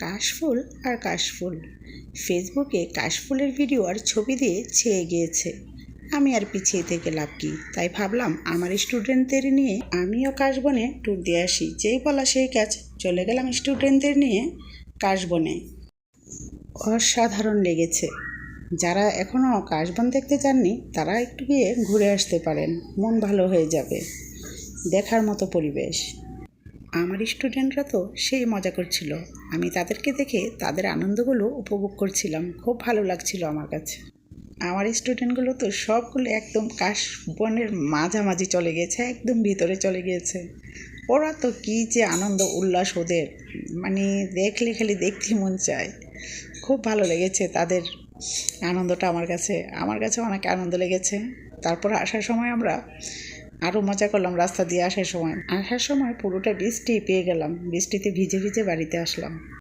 কাশফুল আর কাশফুল। ফেসবুকে কাশফুলের ভিডিও আর ছবি দিয়ে ছেয়ে গিয়েছে। আমি আর পিছিয়ে থেকে লাভ কি? তাই ভাবলাম আমার স্টুডেন্টদের নিয়ে আমিও কাশবনে ট্যুর দিয়ে আসি। যেই বলা সেই কাজ চলে গেলাম স্টুডেন্টদের নিয়ে কাশবনে। অসাধারণ লেগেছে। যারা এখনও কাশবন দেখতে যাননি তারা একটু গিয়ে ঘুরে আসতে পারেন। মন ভালো হয়ে যাবে। দেখার মতো পরিবেশ। আমার স্টুডেন্টরা তো সেই মজা করছিল। আমি তাদেরকে দেখে তাদের আনন্দগুলো উপভোগ করছিলাম। খুব ভালো লাগছিল আমার কাছে। আমার স্টুডেন্টগুলো তো সবগুলো একদম কাশ বনের মাঝামাঝি চলে গেছে, একদম ভিতরে চলে গিয়েছে ওরা তো কী যে আনন্দ, উল্লাস ওদের। মানে দেখলে খালি দেখতে মন চায়। খুব ভালো লেগেছে তাদের আনন্দটা আমার কাছে। আমার কাছে অনেক আনন্দ লেগেছে। তারপর আসার সময় আমরা আরও মজা করলাম রাস্তা দিয়ে আসার সময়। আসার সময় পুরোটা বৃষ্টি পেয়ে গেলাম। বৃষ্টিতে ভিজে ভিজে বাড়িতে আসলাম।